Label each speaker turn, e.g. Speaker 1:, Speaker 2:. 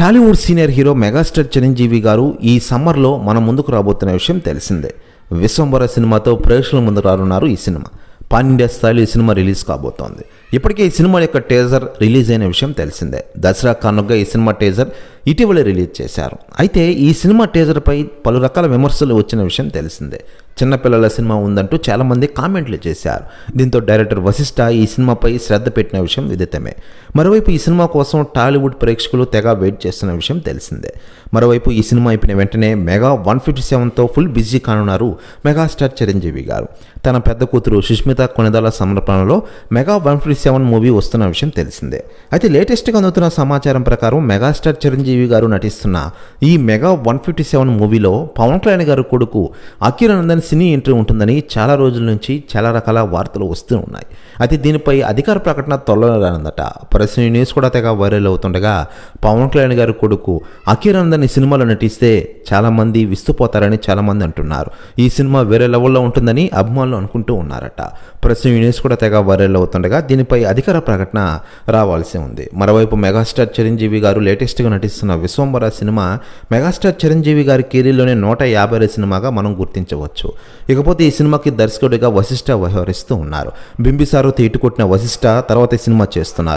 Speaker 1: Tollywood senior hero megastar Chiranjeevi గారు ఈ సమ్మర్లో మన ముందుకు రాబోతున్న విషయం తెలిసిందే. విశ్వంబర సినిమాతో ప్రేక్షకుల ముందు రానున్నారు ఈ సినిమా. పాన్ ఇండియా స్థాయిలో ఈ సినిమా రిలీజ్ కాబోతోంది. ఇప్పటికే ఈ సినిమా యొక్క టేజర్ రిలీజ్ అయిన విషయం తెలిసిందే. దసరా కానుకగా ఈ సినిమా టేజర్ ఇటీవలే రిలీజ్ చేశారు. అయితే ఈ సినిమా టీజర్పై పలు రకాల విమర్శలు వచ్చిన విషయం తెలిసిందే. చిన్నపిల్లల సినిమా ఉందంటూ చాలామంది కామెంట్లు చేశారు. దీంతో డైరెక్టర్ వశిష్ఠ ఈ సినిమాపై శ్రద్ధ పెట్టిన విషయం విదితమే. మరోవైపు ఈ సినిమా కోసం టాలీవుడ్ ప్రేక్షకులు తెగ వెయిట్ చేస్తున్న విషయం తెలిసిందే. మరోవైపు ఈ సినిమా అయిపోయిన వెంటనే మెగా వన్ ఫిఫ్టీ సెవెన్తో ఫుల్ బిజీ కానున్నారు మెగాస్టార్ చిరంజీవి గారు. తన పెద్ద కూతురు సుష్మిత కొనిదల సమర్పణలో mega one fifty seven movie వస్తున్న విషయం తెలిసిందే. అయితే లేటెస్ట్గా అందుతున్న సమాచారం ప్రకారం మెగాస్టార్ చిరంజీవి గారు నటిస్తున్న ఈ మెగా వన్ ఫిఫ్టీ సెవెన్ మూవీలో పవన్ కళ్యాణ్ గారు కొడుకు అఖిరానందన్ సినీ ఎంట్రీ ఉంటుందని చాలా రోజుల నుంచి చాలా రకాల వార్తలు వస్తూ ఉన్నాయి. అయితే దీనిపై అధికార ప్రకటన త్వరలో రానుందట. పరిశ్రమ న్యూస్ కూడా తెగ వైరల్ అవుతుండగా పవన్ కళ్యాణ్ గారు కొడుకు అఖిరానందన్ ఈ సినిమాలో నటిస్తే చాలామంది విస్తుపోతారని చాలామంది అంటున్నారు. ఈ సినిమా వేరే లెవెల్లో ఉంటుందని అభిమానులు అనుకుంటూ ఉన్నారట. ప్రస్తుతం న్యూస్ కూడా తెగ వైరల్ అవుతుండగా దీనిపై అధికార ప్రకటన రావాల్సి ఉంది. మరోవైపు మెగాస్టార్ చిరంజీవి గారు లేటెస్ట్గా నటిస్తున్న విశ్వంబర సినిమా మెగాస్టార్ చిరంజీవి గారి కెరీర్లోనే నూట యాభై సినిమాగా మనం గుర్తించవచ్చు. ఇకపోతే ఈ సినిమాకి దర్శకుడిగా వశిష్ఠ వ్యవహరిస్తూ ఉన్నారు. బింబిసారు తీటుకొట్టిన వశిష్ఠ తర్వాత ఈ సినిమా చేస్తున్నారు.